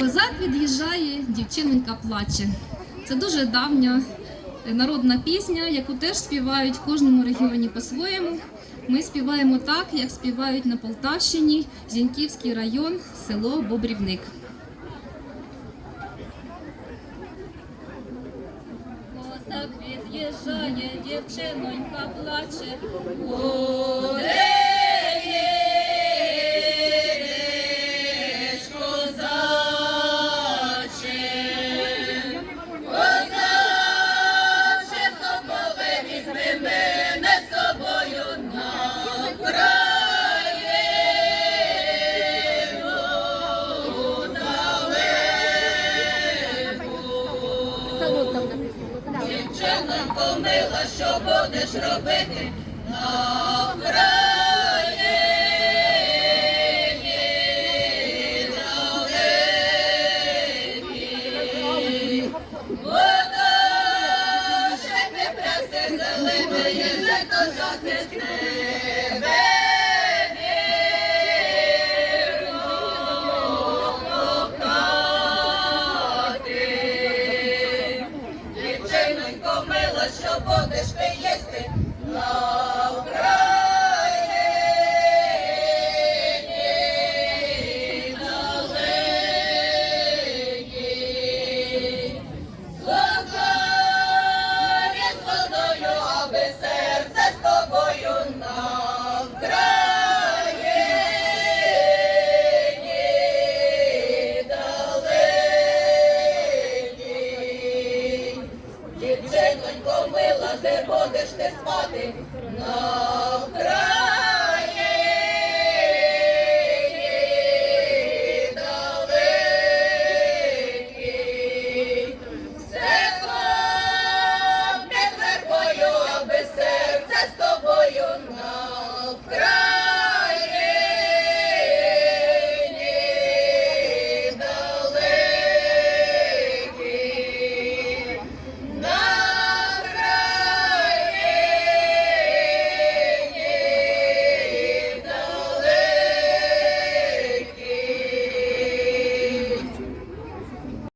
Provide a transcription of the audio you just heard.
Козак від'їжджає, дівчинонька плаче. Це дуже давня е, народна пісня, яку теж співають в кожному регіоні по-своєму. Ми співаємо так, як співають на Полтавщині, Зіньківський район, село Бобрівник. Козак від'їжджає, дівчинонька плаче. Куди чином помила, що будеш робити на Україні, на Україні. Вода, ще не прясти, зелене, є жито жовтне знала, що будеш ти їсти. спати, будеш не спати. на.